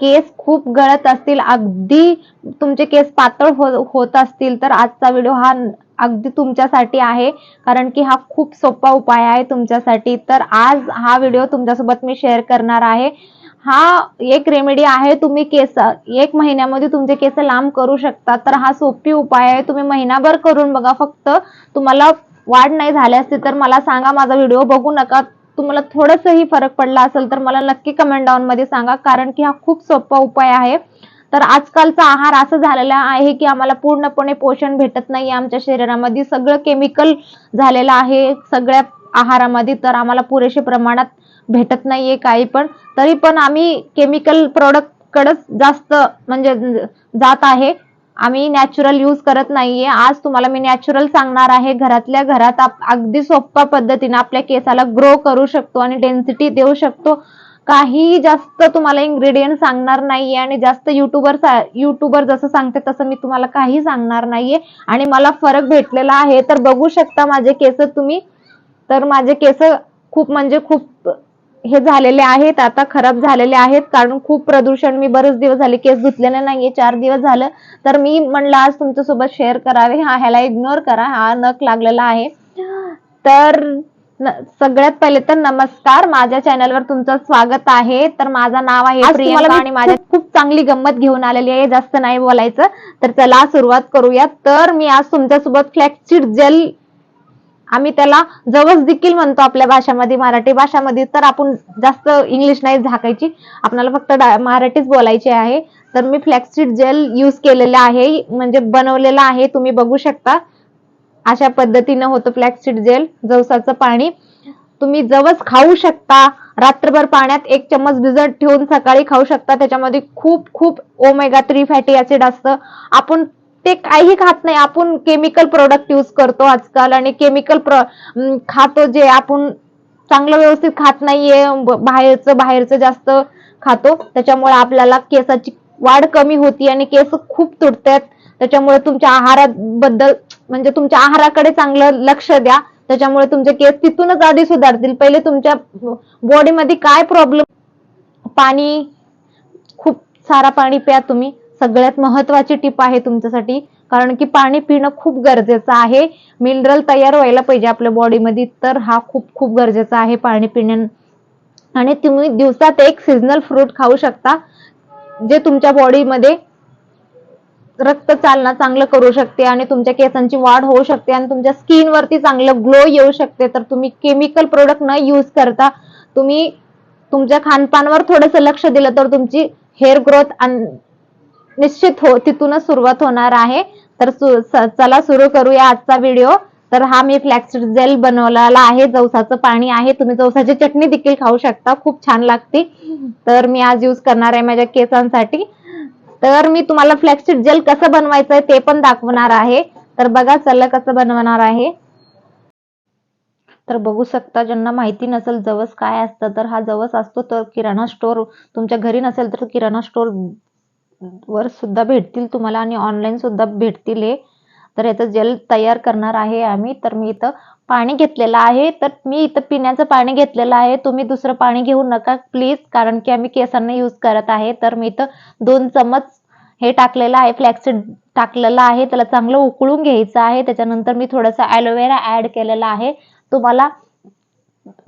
केस खूप गळत असतील अगदी तुमचे केस पातळ हो- होत असतील तर आजचा व्हिडिओ हा अगदी तुमच्यासाठी आहे. कारण की हा खूप सोपा उपाय आहे तुमच्यासाठी. तर आज हा व्हिडिओ तुमच्यासोबत मी शेअर करणार आहे. हा एक रेमेडी आहे तुम्ही केस एक महिन्यामध्ये तुमचे केस लांब करू शकता. तर हा सोपी उपाय आहे. तुम्ही महिनाभर करून बघा फक्त. तुम्हाला वाढ नाही झाली असती तर मला सांगा माझा व्हिडिओ बघू नका. तुम्हाला थोडंसंही फरक पडला असेल तर मला नक्की कमेंट डाऊन मध्ये सांगा कारण की हा खूप सोपा उपाय आहे. तर आजकालचा आहार असं झालेला आहे की आम्हाला पूर्णपणे पोषण भेटत नाही आमच्या शरीरामध्ये सगळं केमिकल झालेलं आहे सगळ्या आहारामध्ये तर आम्हाला पुरेशे प्रमाणात भेटत नाहीये काही पण. तरी पण आम्ही केमिकल प्रोडक्ट कडेच जास्त म्हणजे जात आहे. आम्ही नॅचरल यूज करत नाहीये. आज तुम्हाला मी नॅचरल सांगणार आहे. घरातल्या घरात आप- अगदी सोप्या पद्धतीने आपल्या केसाला ग्रो करू शकतो आणि डेन्सिटी देऊ शकतो. काही जास्त तुम्हाला इंग्रेडियंट सांगणार नाहीये आणि जास्त युट्यूबर युट्यूबर जसं सांगते तसं मी तुम्हाला काही सांगणार नाहीये. आणि मला फरक भेटलेला आहे. तर बघू शकता माझे केस तुम्ही. तर माझे केस खूप म्हणजे खूप हे झालेले आहेत आता खराब झालेले आहेत. कारण खूप प्रदूषण मी बरेच दिवस झाले केस धुतलेले नाहीये चार दिवस झालं. तर मी म्हणलं आज तुमच्यासोबत शेअर करावे हा ह्याला इग्नोर करा हा नख लागलेला आहे. तर सगळ्यात पहिले तर नमस्कार माझ्या चॅनलवर तुमचं स्वागत आहे. तर माझं नाव आहे प्रियंका आणि माझ्या खूप चांगली गंमत घेऊन आलेली आहे जास्त नाही बोलायचं. तर चला सुरुवात करूया तर मी आज तुमच्यासोबत फ्लॅक्सीड जेल आम्ही त्याला जवस देखील म्हणतो आपल्या भाषामध्ये मराठी भाषामध्ये. तर आपण जास्त इंग्लिश नाही झाकायची. आपल्याला फक्त मराठीच बोलायची आहे. तर मी फ्लॅक्सीड जेल यूज केलेलं आहे. म्हणजे बनवलेलं आहे. तुम्ही बघू शकता. अशा पद्धतीनं होतं फ्लॅक्सीड जेल जवसाचं पाणी. तुम्ही जवस खाऊ शकता. रात्रभर पाण्यात एक चम्मच भिजत ठेवून सकाळी खाऊ शकता. त्याच्यामध्ये खूप खूप ओमेगा थ्री फॅटी ऍसिड असतं. आपण ते काहीही खात नाही. आपण केमिकल प्रोडक्ट यूज करतो आजकाल आणि केमिकल खातो जे आपण चांगलं व्यवस्थित खात नाहीये बाहेरचं बाहेरचं जास्त खातो. त्याच्यामुळे आपल्याला केसाची वाढ कमी होती आणि केस खूप तुटतात. त्याच्यामुळे तुमच्या आहाराबद्दल म्हणजे तुमच्या आहाराकडे चांगलं लक्ष द्या. त्याच्यामुळे तुमचे केस तिथूनच आधी सुधारतील. पहिले तुमच्या बॉडीमध्ये काय प्रॉब्लेम पाणी खूप सारा पाणी प्या तुम्ही. सगळ्यात महत्वाची टिप आहे तुमच्यासाठी. कारण की पाणी पिणं खूप गरजेचं आहे. मिनरल तयार व्हायला पाहिजे आपल्या बॉडीमध्ये तर हा खूप खूप गरजेचा आहे पाणी पिण्या आणि तुम्ही दिवसात एक सीझनल फ्रूट खाऊ शकता जे तुमच्या बॉडीमध्ये रक्त चालना चांगलं करू शकते आणि तुमच्या केसांची वाढ होऊ शकते आणि तुमच्या स्किनवरती चांगलं ग्लो येऊ शकते. तर तुम्ही केमिकल प्रोडक्ट न यूज करता तुम्ही तुमच्या खानपानवर थोडंसं लक्ष दिलं तर तुमची हेअर ग्रोथ निश्चित हो तिथूनच सुरुवात होणार आहे. तर चला सुरू करूया आजचा व्हिडिओ तर हा मी फ्लॅक्सिड जेल बनवलेला आहे. जवसाचं पाणी आहे. तुम्ही जवसाची चटणी देखील खाऊ शकता. खूप छान लागते. तर मी आज यूज करणार आहे माझ्या केसांसाठी. तर मी तुम्हाला फ्लॅक्सिड जेल कसं बनवायचं आहे ते पण दाखवणार आहे. तर बघा चला कसं बनवणार आहे. तर बघू शकता ज्यांना माहिती नसेल जवस काय असतं तर हा जवस असतो तर किराणा स्टोर तुमच्या घरी नसेल तर किराणा स्टोर वर सुद्धा भेटतील तुम्हाला आणि ऑनलाईन सुद्धा भेटतील हे. तर याचं जेल तयार करणार आहे आम्ही. तर मी इथं पाणी घेतलेलं आहे. तर मी इथं पिण्याचं पाणी घेतलेलं आहे. तुम्ही दुसरं पाणी घेऊ नका प्लीज कारण की आम्ही केसांना यूज करत आहे. तर मी इथं दोन चमच हे टाकलेलं आहे. फ्लॅक्सिड टाकलेलं आहे. त्याला चांगलं उकळून घ्यायचं आहे. त्याच्यानंतर मी थोडंसं ॲलोवेरा ॲड केलेला आहे. तुम्हाला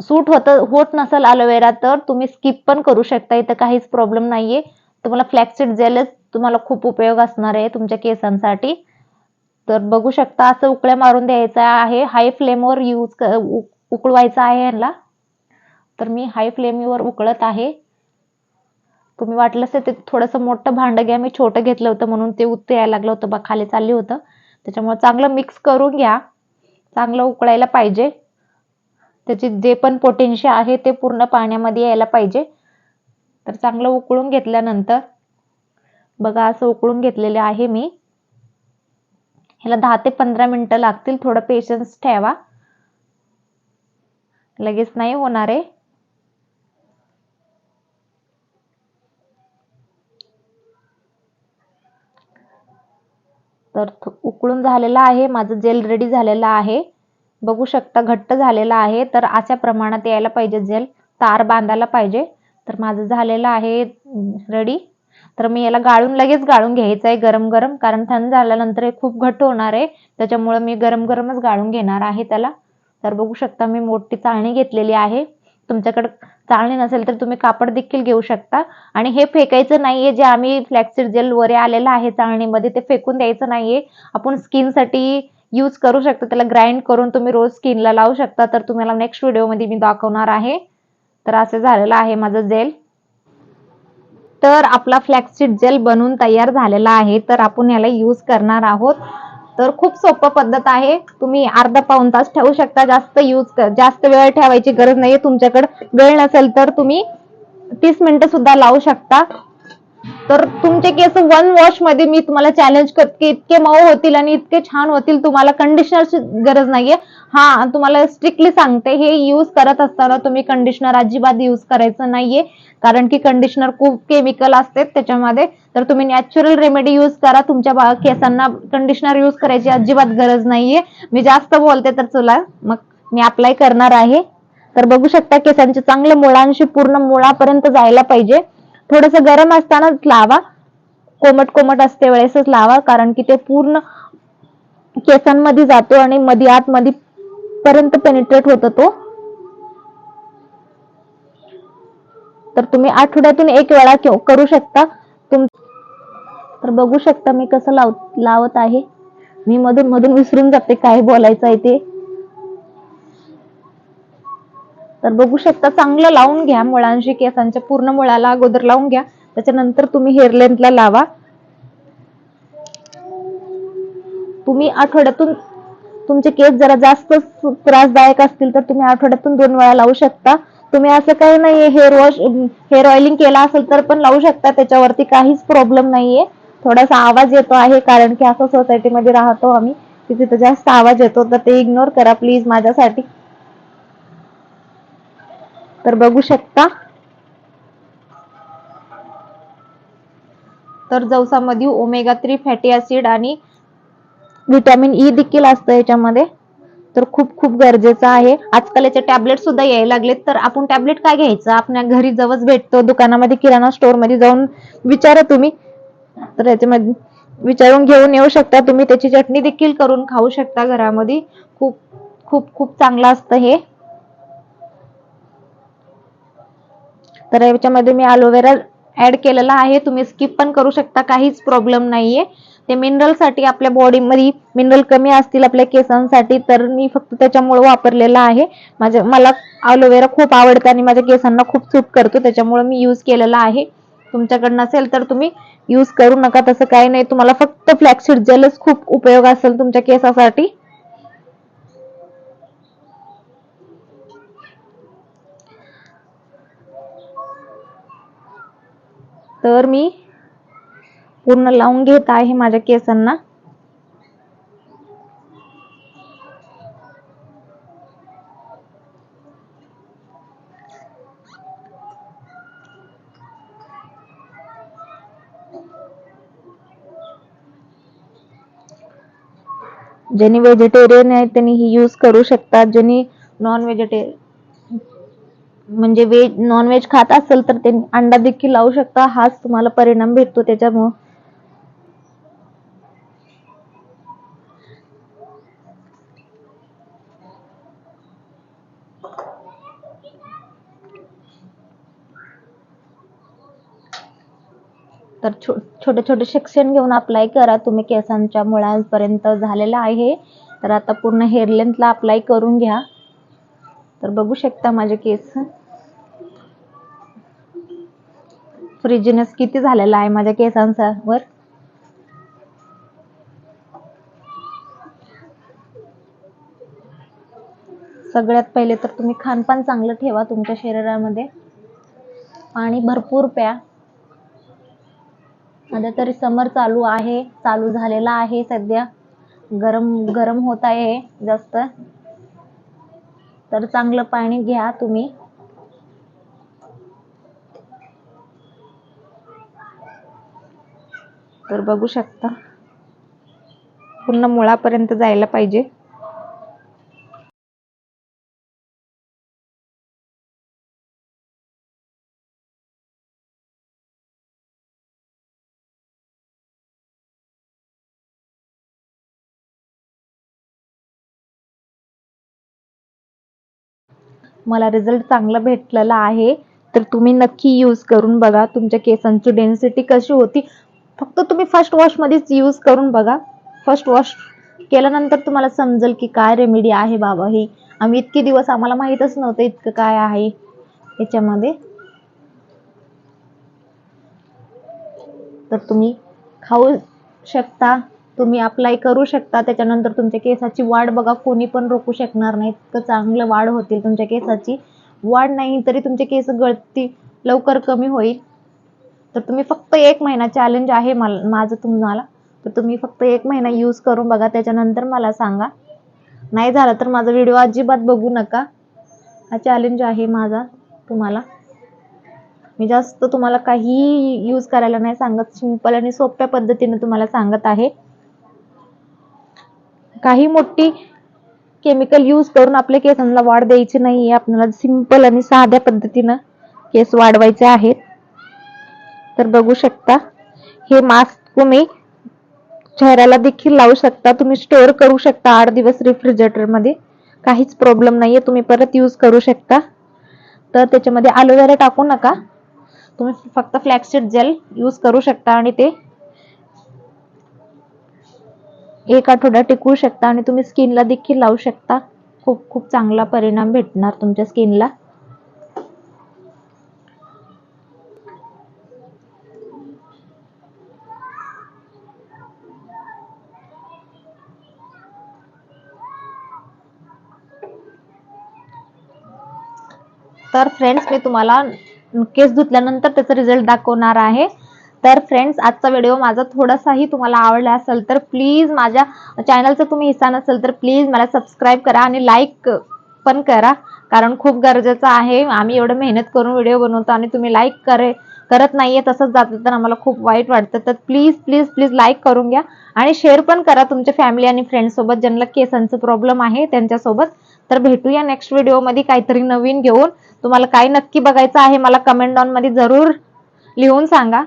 सूट होत होत नसेल अलोवेरा तर तुम्ही स्किप पण करू शकता. इथं काहीच प्रॉब्लेम नाहीये. तुम्हाला फ्लॅक्सीड जेलच तुम्हाला खूप उपयोग असणार आहे तुमच्या केसांसाठी. तर बघू शकता असं उकळ्या मारून द्यायचं आहे. हाय फ्लेमवर यूज उकळवायचं आहे यांना तर मी हाय फ्लेमवर उकळत आहे. तुम्ही वाटलंच ते थोडंसं मोठं भांडं घ्या. मी छोटं घेतलं होतं म्हणून ते उत्तर यायला लागलं होतं. बा खाली चालली होतं. त्याच्यामुळे चांगलं मिक्स करून घ्या. चांगलं उकळायला पाहिजे. त्याची जे पण पोटेन्शियल आहे ते पूर्ण पाण्यामध्ये यायला पाहिजे. तर चांगलं उकळून घेतल्यानंतर बघा असं उकळून घेतलेलं आहे मी. ह्याला दहा ते पंधरा मिनटं लागतील. थोडं पेशन्स ठेवा. लगेच नाही होणार आहे. तर उकळून झालेला आहे. माझं जेल रेडी झालेलं आहे. बघू शकता घट्ट झालेला आहे. तर अशा प्रमाणात यायला पाहिजे जेल तार बांधायला पाहिजे. तर माझं झालेलं आहे रेडी तर मी याला गाळून लगेच गाळून घ्यायचं आहे गरम गरम कारण थंड झाल्यानंतर हे खूप घट्ट होणार आहे. त्याच्यामुळे मी गरम गरमच गाळून घेणार आहे त्याला. तर बघू शकता मी मोठी चाळणी घेतलेली आहे. तुमच्याकडे चाळणी नसेल तर तुम्ही कापड देखील घेऊ शकता. आणि हे फेकायचं नाहीये जे आम्ही फ्लॅक्सिड जेल वरे आलेलं आहे चाळणीमध्ये ते फेकून द्यायचं नाहीये. आपण स्किनसाठी यूज करू शकता त्याला ग्राइंड करून तुम्ही रोज स्किनला लावू शकता. तर तुम्हाला नेक्स्ट व्हिडिओमध्ये मी दाखवणार आहे. तर असं झालेलं आहे माझं जेल तर आपला फ्लॅक्सीड जेल बनून तयार झालेला आहे. तर आपण याला यूज करणार आहोत. तर खूप सोपं पद्धत आहे. तुम्ही अर्धा पाऊण तास ठेवू शकता. जास्त यूज जास्त वेळ ठेवायची गरज नाहीये. तुमच्याकडे वेळ नसेल तर तुम्ही तीस मिनिटं सुद्धा लावू शकता. तर तुमचे केस वन वॉशमध्ये मी तुम्हाला चॅलेंज करते की इतके मऊ होतील आणि इतके छान होतील तुम्हाला कंडिशनरची गरज नाहीये. हा तुम्हाला स्ट्रिक्टली सांगते हे यूज करत असताना तुम्ही कंडिशनर अजिबात यूज करायचं नाहीये. कारण की कंडिशनर खूप केमिकल असते त्याच्यामध्ये. तर तुम्ही नॅचरल रेमेडी यूज करा तुमच्या केसांना कंडिशनर यूज करायची अजिबात गरज नाहीये. मी जास्त बोलते तर चुला मग मी अप्लाय करणार आहे. तर बघू शकता केसांचे चांगले मुळांशी पूर्ण मुळापर्यंत जायला पाहिजे. थोडस गरम असतानाच लावा. कोमट कोमट असते वेळेसच लावा कारण की ते पूर्ण केसांमध्ये जातो आणि मध्ये आतमध्ये पर्यंत पेनिट्रेट होतो तो. तर तुम्ही आठवड्यातून एक वेळा करू शकता. तुम तर बघू शकता मी कसं लाव लावत आहे. मी मधून मधून विसरून जाते काय बोलायचं आहे ते. तर बघू शकता चांगलं लावून घ्या मुळांशी केसांच्या पूर्ण मुळाला अगोदर लावून घ्या. त्याच्यानंतर तुम्ही हेअर लेंथला लावा. तुम्ही आठवड्यातून तुमचे केस जरा जास्त त्रासदायक असतील तर तुम्ही आठवड्यातून दोन वेळा लावू शकता. तुम्ही असं काही नाहीये हेअर वॉश हेअर ऑइलिंग केला असेल तर पण लावू शकता त्याच्यावरती काहीच प्रॉब्लेम नाहीये. थोडासा आवाज येतो आहे कारण की असं सोसायटीमध्ये राहतो आम्ही की तिथे जास्त आवाज येतो तर ते इग्नोर करा प्लीज माझ्यासाठी. तर बघू शकता. तर जवसामध्ये ओमेगा थ्री फॅटी ऍसिड आणि व्हिटॅमिन ई e देखील असतं याच्यामध्ये. तर खूप खूप गरजेचं आहे. आजकाल याचे टॅबलेट सुद्धा यायला लागलेत. तर आपण टॅबलेट काय घ्यायचं? आपल्या घरी जवळ भेटतो दुकानामध्ये किराणा स्टोअरमध्ये जाऊन विचारा तुम्ही. तर याच्यामध्ये विचारून घेऊन येऊ शकता तुम्ही. त्याची चटणी देखील करून खाऊ शकता घरामध्ये. खूप खूप खूप चांगलं असतं हे. तर याच्यामध्ये मी अलोवेरा ऍड केलेला आहे. तुम्ही स्किप पण करू शकता काहीच प्रॉब्लेम नाहीये. ते मिनरलसाठी आपल्या बॉडीमध्ये मिनरल कमी असतील आपल्या केसांसाठी तर मी फक्त त्याच्यामुळे वापरलेला आहे. माझ्या मला अलोवेरा खूप आवडतं आणि माझ्या केसांना खूप सूट करतो त्याच्यामुळे मी यूज केलेला आहे. तुमच्याकडनं असेल तर तुम्ही यूज करू नका तसं काही नाही. तुम्हाला फक्त फ्लॅक्सीड जेलच खूप उपयोग असेल तुमच्या केसासाठी. तर मी पूर्ण लावून घेत आहे माझ्या केसांना. ज्यांनी व्हेजिटेरियन आहे त्यांनी ही यूज करू शकतात. ज्यांनी नॉन व्हेजिटेरियन म्हणजे व्हेज नॉनव्हेज खात असेल तर ते अंडा देखील लावू शकता. हाच तुम्हाला परिणाम भेटतो त्याच्यामुळं. तर छोटे छोटे सेक्शन घेऊन अप्लाय करा. तुम्ही केसांच्या मुळांपर्यंत झालेला आहे. तर आता पूर्ण हेअर लेंथला अप्लाय करून घ्या. तर बघू शकता माझे केस. फ्रिजीनेस किती झालेला आहे माझ्या केसांचा? वर. सगळ्यात पहिले तर तुम्ही खानपान चांगलं ठेवा तुमच्या शरीरामध्ये. पाणी भरपूर प्या. आता तरी समर चालू आहे चालू झालेला आहे सध्या. गरम गरम होत आहे जास्त. तर चांगलं पाणी घ्या तुम्ही. तर बघू शकता. पूर्ण मुळापर्यंत जायला पाहिजे. मला रिझल्ट चांगला भेटलेला आहे. तर तुम्ही नक्की यूज करून बघा तुमच्या केसांची डेन्सिटी कशी होती. फक्त तुम्ही फर्स्ट वॉशमध्येच यूज करून बघा. फर्स्ट वॉश केल्यानंतर तुम्हाला समजेल की काय रेमेडी आहे बाबा ही. आम्ही इतके दिवस आम्हाला माहीतच नव्हतं इतकं काय आहे याच्यामध्ये. तर तुम्ही खाऊ शकता तुम्ही अप्लाय करू शकता. त्याच्यानंतर तुमच्या केसाची वाढ बघा कोणी पण रोखू शकणार नाही. इतकं चांगलं वाढ होतील तुमच्या केसाची. वाढ नाही तरी तुमचे केस गळती लवकर कमी होईल. तर तुम्ही फक्त एक महिना चॅलेंज आहे मला माझं तुम्हाला. तर तुम्ही फक्त एक महिना यूज करून बघा त्याच्यानंतर मला सांगा. नाही झालं तर माझा व्हिडिओ अजिबात बघू नका. हा चॅलेंज आहे माझा तुम्हाला. मी जास्त तुम्हाला काही यूज करायला नाही सांगत सिंपल आणि सोप्या पद्धतीने तुम्हाला सांगत आहे. काही मोठी केमिकल यूज करून आपल्या केसांना वाढ द्यायची नाही आपल्याला सिंपल आणि साध्या पद्धतीनं केस वाढवायचे आहेत. तर बघू शकता. हे मास्क तुम्ही चेहऱ्याला देखील लावू शकता. तुम्ही स्टोअर करू शकता आठ दिवस रिफ्रिजरेटरमध्ये. काहीच प्रॉब्लेम नाहीये. तुम्ही परत यूज करू शकता. तर त्याच्यामध्ये अलोवेरा टाकू नका. तुम्ही फक्त फ्लॅक्सीड जेल यूज करू शकता आणि ते एक आठवडा टिकवू शकता आणि तुम्ही स्किनला देखील लावू शकता. खूप खूप चांगला परिणाम भेटणार तुमच्या स्किनला तर फ्रेंड्स मी तुम्हाला केस धुतल्यानंतर त्याचा रिझल्ट दाखवणार आहे. तर फ्रेंड्स आजचा व्हिडिओ माझा थोडासाही तुम्हाला आवडला असेल तर प्लीज माझ्या चॅनलचा तुम्ही हिस्सा नसेल तर प्लीज मला सबस्क्राईब करा आणि लाईक पण करा. कारण खूप गरजेचं आहे. आम्ही एवढं मेहनत करून व्हिडिओ बनवतो आणि तुम्ही लाईक करे करत नाहीये तसंच जात तर आम्हाला खूप वाईट वाटतं. तर प्लीज प्लीज प्लीज लाईक करून घ्या. आणि शेअर पण करा तुमच्या फॅमिली आणि फ्रेंड्स सोबत. ज्यांना केसांचं प्रॉब्लेम आहे त्यांच्यासोबत. तर भेटूया नेक्स्ट व्हिडिओमध्ये काहीतरी नवीन घेऊन. तुम्हाला काय नक्की बघायचं आहे मला कमेंट डाऊन मध्ये जरूर लिहून सांगा.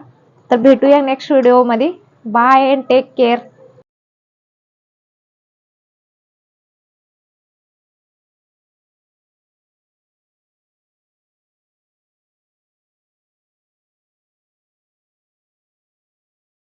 तर भेटूया नेक्स्ट व्हिडिओमध्ये बाय अँड टेक केअर